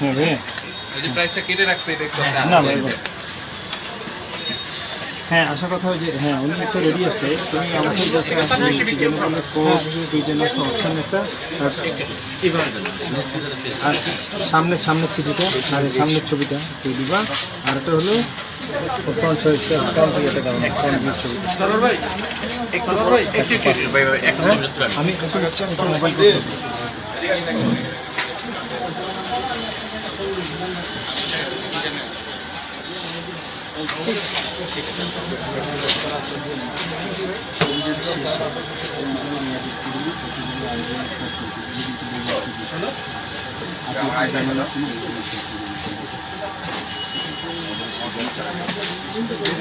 হ্যাঁ ভাইয়া এই যে প্রাইসটা কেটে রাখছে এটা একটু না ভাই বল। হ্যাঁ আশা কথা যে হ্যাঁ উনি একটা রেডি আছে। তুমি আমাকে যাতে অপশন একটা আর সামনে সামনের চিঠিটা আর সামনের ছবিটা দিয়ে দিবা। আর একটা হলো ছবিটা আমি একটু যাচ্ছি আমি একটু মোবাইল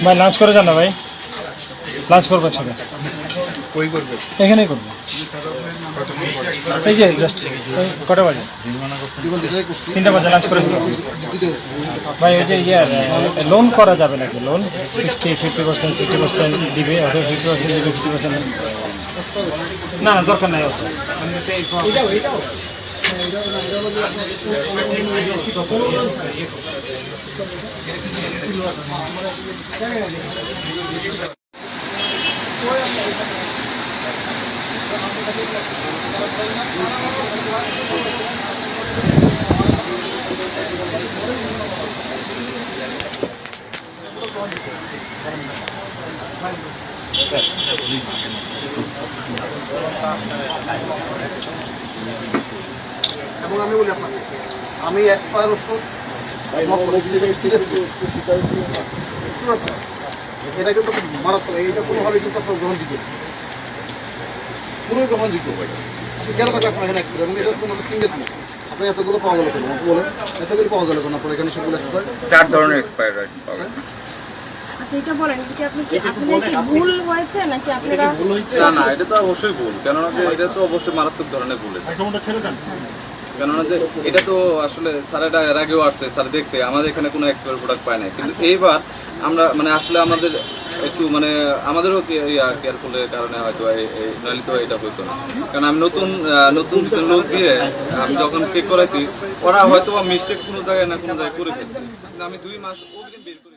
ভাই লাঞ্চ করে যান না ভাই? লাঞ্চ করব? একসাথে এখানেই করব এই যে জাস্ট কটা বাজে? তিনটা বাজে লাঞ্চ করে ভাই ওই যে ইয়ার লোন করা যাবে নাকি? Loan sixty fifty percent sixty percent দিবে, অথবা ফিফটি পার্সেন্ট দিবে ফিফটি পার্সেন্ট না না, দরকার নাই অত। এবং আমি বলি আপনাকে, আমি এক্সপায়ার ওষুধ এটা কিন্তু মারাত্মক, এইটা কোনোভাবে কিন্তু আপনার গ্রহণযোগ্য না। পুরোই গ্রহণযোগ্য আপনি কেন থাকে আপনার এখানে এক্সপায়ার এবং এটা কোনো সিঙ্গেল না আপনি এতগুলো পাওয়া গেল কেন? বলেন। এতগুলো পাওয়া গেল কেন? আপনার এখানে সেগুলো এক্সপায়ার চার ধরনের এক্সপায়ার পাওয়া গেছে। আচ্ছা এটা বলেন কি আপনি কি আপনাদের কি ভুল হয়েছে? নাকি আপনারা না না এটা তো অবশ্যই ভুল। কেননা যে এটা তো অবশ্যই মারাত্মক ধরনের ভুল এটা। কেননা যে এটা তো আসলে এর আগেও আসছে স্যার দেখছে। আমাদের এখানে কোনো এক্সপায়ার প্রোডাক্ট পায় নাই। কিন্তু এইবার আমরা মানে আসলে আমাদের একটু মানে আমাদেরও কেয়ারফুলের কারণে হয়তো নাহলে তো এটা হইতো না। কারণ আমি নতুন নতুন লোক দিয়ে আমি যখন চেক করেছি, ওরা হয়তো মিস্টেক কোনো জায়গায় না কোনো জায়গায় করে ফেলছে। আমি দুই মাস অগ্রিম বের করে